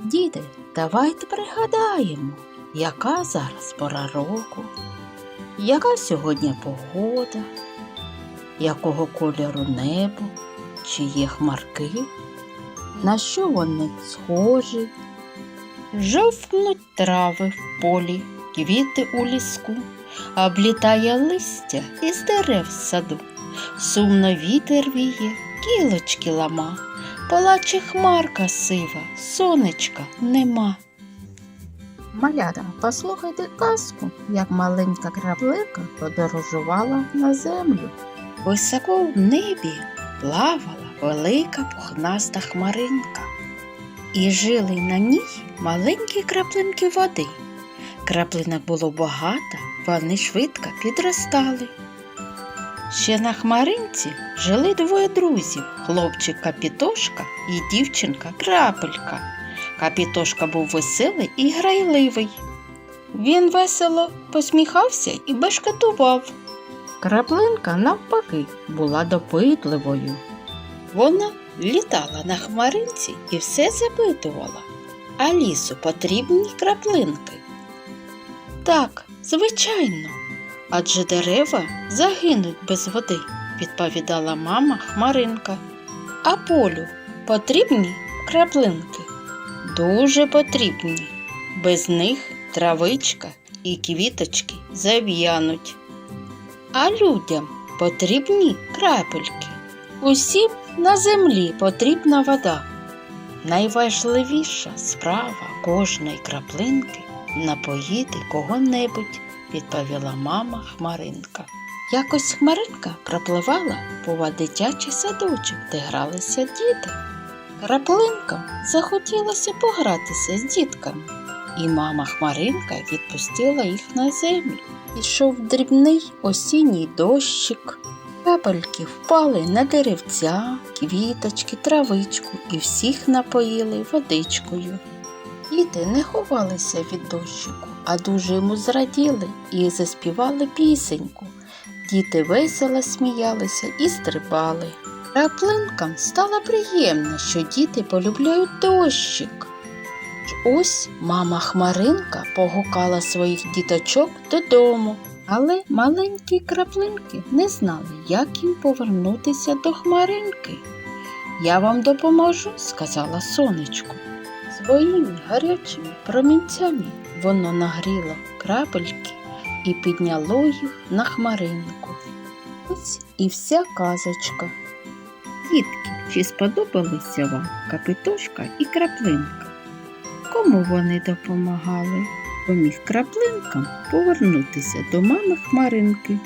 Діти, давайте пригадаємо, яка зараз пора року, яка сьогодні погода, якого кольору небо, чи є хмарки, на що вони схожі. Жовтнуть трави в полі, квіти у ліску, облітає листя із дерев саду. Сумно вітер віє, кілочки лама, Плаче хмарка сива, сонечка нема. Малята, послухайте казку, як маленька краплинка подорожувала на землю. Високо в небі плавала велика пухнаста хмаринка. І жили на ній маленькі краплинки води. Краплинок було багато, вони швидко підростали. Ще на хмаринці жили двоє друзів хлопчик Капітошка і дівчинка Крапелька. Капітошка був веселий і грайливий. Він весело посміхався і бешкетував. Краплинка, навпаки, була допитливою. Вона літала на хмаринці і все запитувала, а лісу потрібні краплинки. Так, звичайно, адже дерева загинуть без води, відповідала мама Хмаринка. А полю потрібні краплинки? Дуже потрібні. Без них травичка і квіточки зав'януть. А людям потрібні крапельки. Усім на землі потрібна вода. Найважливіша справа кожної краплинки напоїти кого-небудь, відповіла мама Хмаринка. Якось Хмаринка пропливала повз дитячий садочок, де гралися діти. Краплинкам захотілося погратися з дітками, і мама Хмаринка відпустила їх на землю. Ішов дрібний осінній дощик. Капельки впали на деревця, квіточки, травичку і всіх напоїли водичкою. Діти не ховалися від дощику, а дуже йому зраділи і заспівали пісеньку. Діти весело сміялися і стрибали. Краплинкам стало приємно, що діти полюбляють дощик. Ось мама Хмаринка погукала своїх діточок додому, але маленькі краплинки не знали, як їм повернутися до хмаринки. Я вам допоможу, сказала сонечко. Своїми гарячими промінцями воно нагріло крапельки і підняло їх на хмаринку. Ось і вся казочка. Дітки, чи сподобалися вам капитошка і краплинка? Кому вони допомагали? Поміг краплинкам повернутися до мами хмаринки.